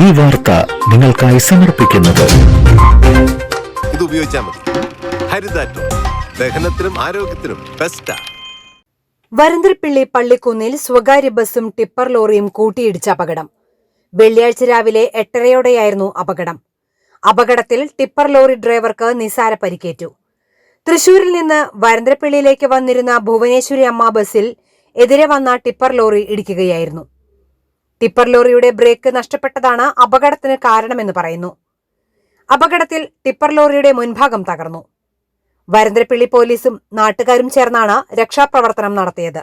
ഈ വാർത്ത നിങ്ങൾക്കായി സമർപ്പിക്കുന്നത്. ഇത് ഉപയോഗിച്ചാൽ മതി. ഹരിതാറ്റോ. ദഹനത്തിനും ആരോഗ്യത്തിനും ബെസ്റ്റാ വരന്തരപ്പിള്ളി പള്ളിക്കുന്നിൽ സ്വകാര്യ ബസ്സും ടിപ്പർ ലോറിയും കൂട്ടിയിടിച്ച അപകടം. വെള്ളിയാഴ്ച രാവിലെ എട്ടരയോടെയായിരുന്നു അപകടം. അപകടത്തിൽ ടിപ്പർ ലോറി ഡ്രൈവർക്ക് നിസാര പരിക്കേറ്റു. തൃശൂരിൽ നിന്ന് വരന്തരപ്പിള്ളിയിലേക്ക് വന്നിരുന്ന ഭുവനേശ്വരി അമ്മ ബസ്സിൽ എതിരെ വന്ന ടിപ്പർ ലോറി ഇടിക്കുകയായിരുന്നു. ടിപ്പർ ലോറിയുടെ ബ്രേക്ക് നഷ്ടപ്പെട്ടതാണ് അപകടത്തിന് കാരണമെന്ന് പറയുന്നു. അപകടത്തിൽ ടിപ്പർ ലോറിയുടെ മുൻഭാഗം തകർന്നു. വരന്തരപ്പിള്ളി പോലീസും നാട്ടുകാരും ചേർന്നാണ് രക്ഷാപ്രവർത്തനം നടത്തിയത്.